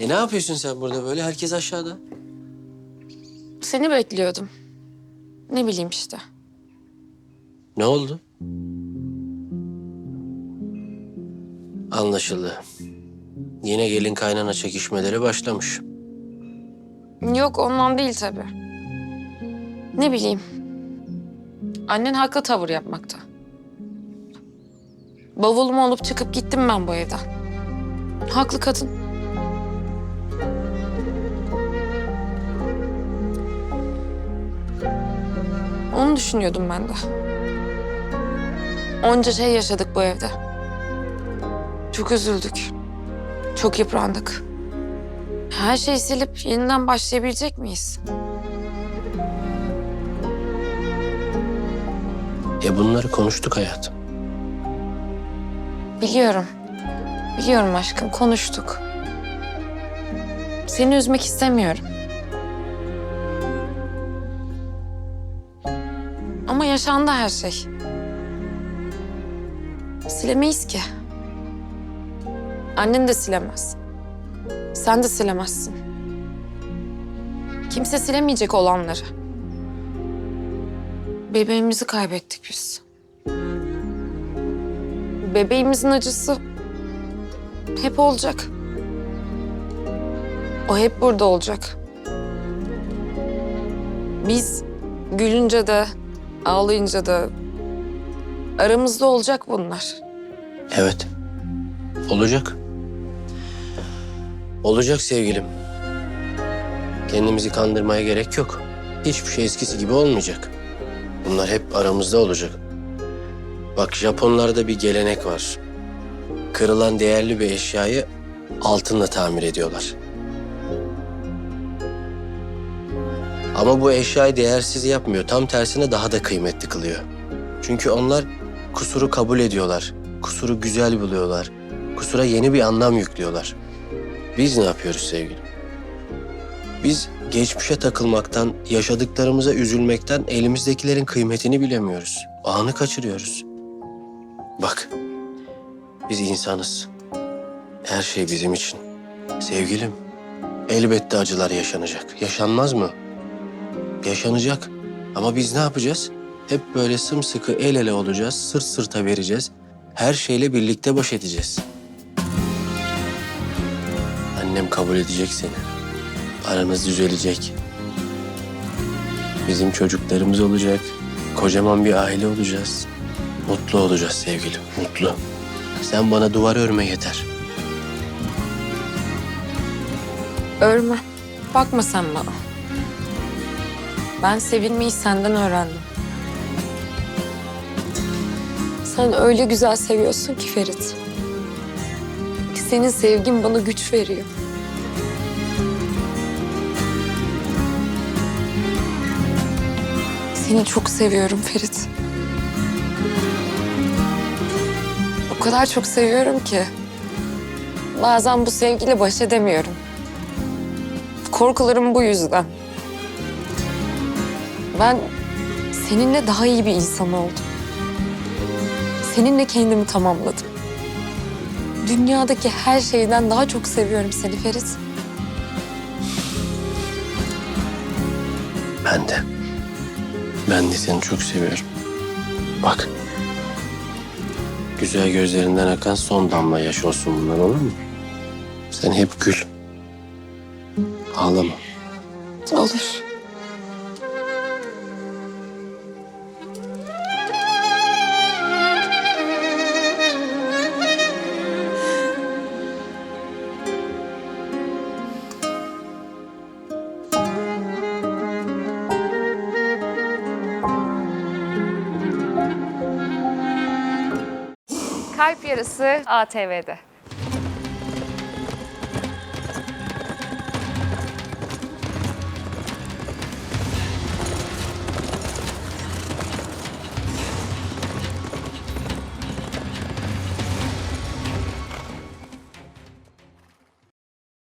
E ne yapıyorsun sen burada böyle? Herkes aşağıda. Seni bekliyordum. Ne bileyim işte. Ne oldu? Anlaşıldı. Yine gelin kaynana çekişmeleri başlamış. Yok ondan değil tabii. Ne bileyim. Annen haklı tavır yapmakta. Bavulumu olup çıkıp gittim ben bu evden. Haklı kadın. Onu düşünüyordum ben de. Onca şey yaşadık bu evde. Çok üzüldük. Çok yıprandık. Her şeyi silip yeniden başlayabilecek miyiz? E bunları konuştuk hayatım. Biliyorum. Biliyorum aşkım, konuştuk. Seni üzmek istemiyorum. Yaşandı her şey. Silemeyiz ki. Annen de silemez. Sen de silemezsin. Kimse silemeyecek olanları. Bebeğimizi kaybettik biz. Bebeğimizin acısı hep olacak. O hep burada olacak. Biz gülünce de, ağlayınca da aramızda olacak bunlar. Evet. Olacak. Olacak sevgilim. Kendimizi kandırmaya gerek yok. Hiçbir şey eskisi gibi olmayacak. Bunlar hep aramızda olacak. Bak Japonlarda bir gelenek var. Kırılan değerli bir eşyayı altınla tamir ediyorlar. Ama bu eşyayı değersiz yapmıyor. Tam tersine daha da kıymetli kılıyor. Çünkü onlar kusuru kabul ediyorlar. Kusuru güzel buluyorlar. Kusura yeni bir anlam yüklüyorlar. Biz ne yapıyoruz sevgilim? Biz geçmişe takılmaktan, yaşadıklarımıza üzülmekten elimizdekilerin kıymetini bilemiyoruz. Anı kaçırıyoruz. Bak, biz insanız. Her şey bizim için. Sevgilim, elbette acılar yaşanacak. Yaşanmaz mı? Yaşanacak. Ama biz ne yapacağız? Hep böyle sımsıkı el ele olacağız, sırt sırta vereceğiz. Her şeyle birlikte baş edeceğiz. Annem kabul edecek seni. Aranız düzelecek. Bizim çocuklarımız olacak. Kocaman bir aile olacağız. Mutlu olacağız sevgilim, mutlu. Sen bana duvar örme yeter. Örme. Bakma sen bana. Ben sevilmeyi senden öğrendim. Sen öyle güzel seviyorsun ki Ferit. Senin sevgin bana güç veriyor. Seni çok seviyorum Ferit. O kadar çok seviyorum ki. Bazen bu sevgiyle baş edemiyorum. Korkularım bu yüzden. Ben seninle daha iyi bir insan oldum. Seninle kendimi tamamladım. Dünyadaki her şeyden daha çok seviyorum seni Ferit. Ben de. Ben de seni çok seviyorum. Bak. Güzel gözlerinden akan son damla yaş olsun bunlar olur mu? Sen hep gül. Ağlama. Olur. Yarısı ATV'de.